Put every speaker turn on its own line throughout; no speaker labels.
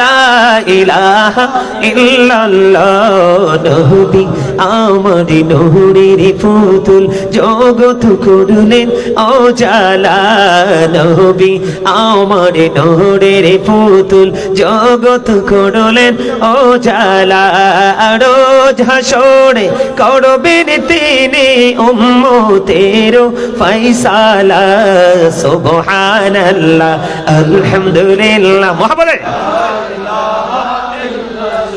লা ইলাহা ইল্লাল্লাহ, নবী আমার নূরের পুতুল, জগৎ করলেন ও জালা নবী আমার নূরের পুতুল, জগৎ করলেন ও জালা রোজ হাসরে করবেন তিনি উম্মতের ফয়সালা, সুবহানাল্লাহ, আলহামদুলিল্লাহ। মহাবলে।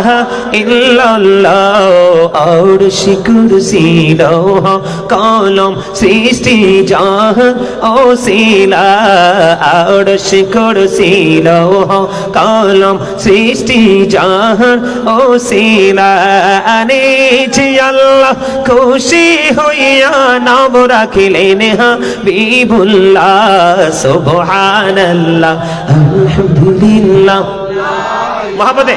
ইলাহা ইল্লাল্লাহ আরশি কলম সৃষ্টি জাহান ওসিলা আরশি কুরসি লৌহ কলম সৃষ্টি জাহান ওসিলা আনিছি আল্লাহ খুশি হইয়া নাম রাখিলেন হা বিভুল্লা সুবহানাল্লাহ, আলহামদুলিল্লাহ। মহাপদে।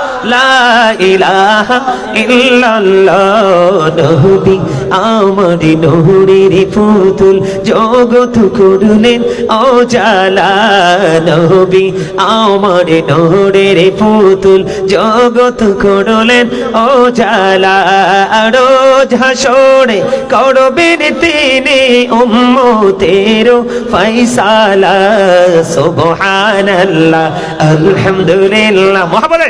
লা ইলাহা ইল্লাল্লাহ। নবী আমার নূরের পুতুল জগত করলেন অজালা। নবী আমার নূরের পুতুল জগত করলেন অজালা। আরও ঝাসরে করবেন তিনি উম্মতের ফয়সালা। সুবহানাল্লাহ, আলহামদুলিল্লাহ। মহাবলে।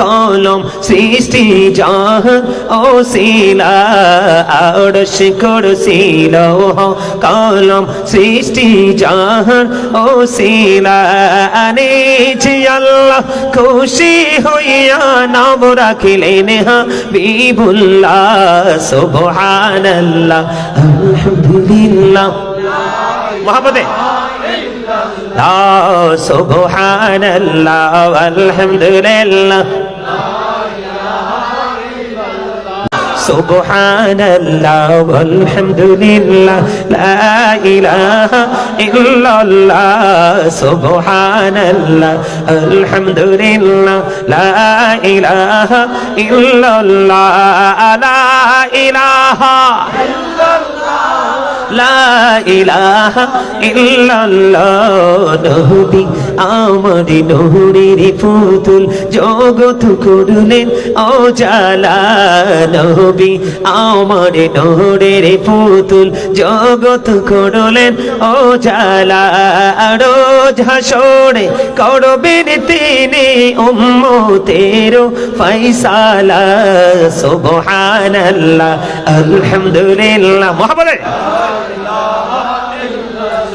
কলম সৃষ্টি যাহ, ও শিলা আরশ কুরসি শিল কলম সৃষ্টি যাহ, ও শিলা আল্লাহ, খুশি হইয়া নাম রাখিলেন হা বিবুল্লাহ শুভ আনল্লা মহাপদে লা সুবহানাল্লাহ আলহামদুলিল্লাহ سبحان الله والحمد لله لا إله إلا الله سبحان الله الحمد لله لا إله إلا الله لا إله لا লা ইলাহা ইল্লাল্লাহ। নবী আমার নূরের পুতুল, জগৎ করলেন অজালা। নবী আমার নূরের পুতুল, জগৎ করলেন অজালা। আরও ঝাসরে করবেন তিনি উম্মতেরও ফাইসালা সুবহানাল্লাহ, আলহামদুলিল্লাহ। মহাবলে।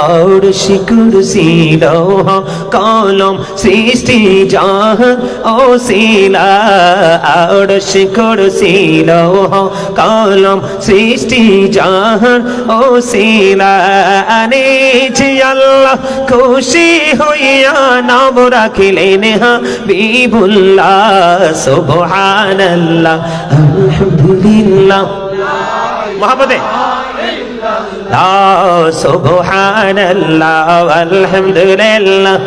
और कुर्सी लोह कलम सृष्टि জাহান ও শিলা और কুর্সি লোহ কলম সৃষ্টি জাহান ও শিলা আনেছি আল্লাহ খুশি হইয়া নাম রাখিলেন হাবিবুল্লাহ সুবহানাল্লাহ আলহামদুলিল্লাহ মহাপদে لا سبحان الله والحمد لله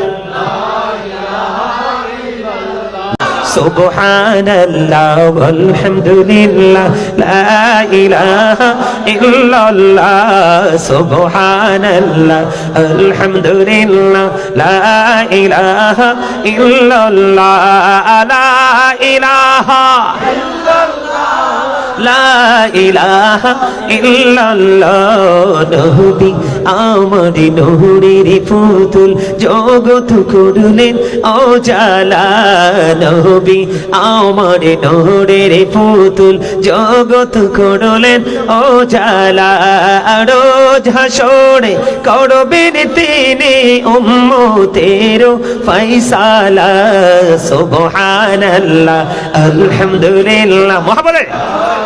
سبحان الله والحمد لله لا إله إلا الله سبحان الله الحمد لله لا إله إلا الله لا إله লা ইলাহা ইল্লাল্লাহ, নবী আমার নহরের পুতুল জগত করলেন ও জালা নবী আমার নহরের পুতুল জগত করলেন ও জালা রোজ হাসরে করবেন তিনি উম্মতের ফয়সালা, সুবহানাল্লাহ, আলহামদুলিল্লাহ। মহাবলে।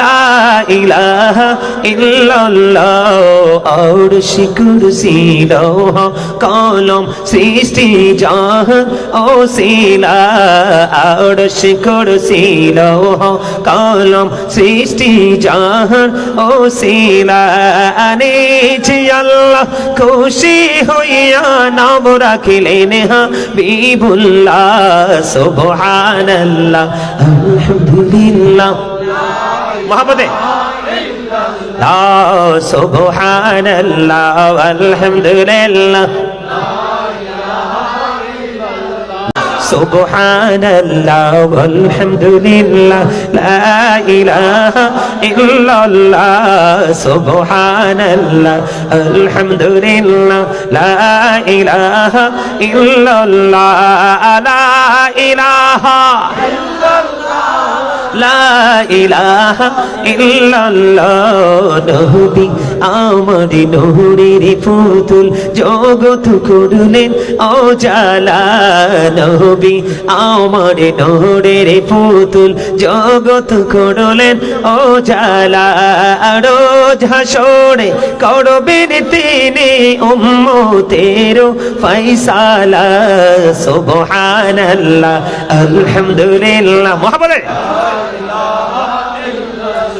লা ইলাহা ইল্লাল্লাহ। আরশি কুরসি লৌহ কলম সৃষ্টি জাহান ও শিলা আরশি কুরসি লৌহ কলম সৃষ্টি জাহান ও শিলা আনেছি আল্লাহ খুশি হইয়া নাম রাখিলেন হা বিবুল্লাহ সুবহানাল্লাহ, আলহামদুলিল্লাহ। মোহাম্মদে লা সুবহানাল্লাহ আলহামদুলিল্লাহ سبحان الله والحمد لله لا إله إلا الله سبحان الله الحمد لله لا إله إلا الله لا إله লা ইলাহা ইল্লাল্লাহ। নবী, আমার নহরের পুতুল জগত করলেন ও জালা নবী, আমার নহরের পুতুল জগত করলেন ও জালা রোজ হাসরে করবেন তিনি উম্মতের ফয়সালা। সুবহানাল্লাহ, আলহামদুলিল্লাহ। মহাবলে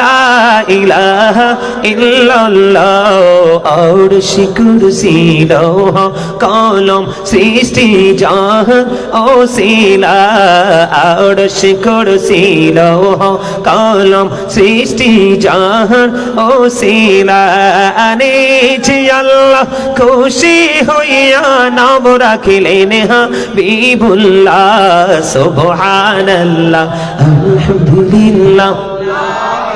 লা ইলাহা ইল্লাল্লাহ কলম সৃষ্টি যাহ ও শিলা, আরশ শিকুর শিল কলম সৃষ্টি জাহান ওসিলা আনেছি আল্লাহ খুশি হইয়া নাম রাখিলেন হা বিবুল্লাহ, সুবহানাল্লাহ, আলহামদুলিল্লাহ।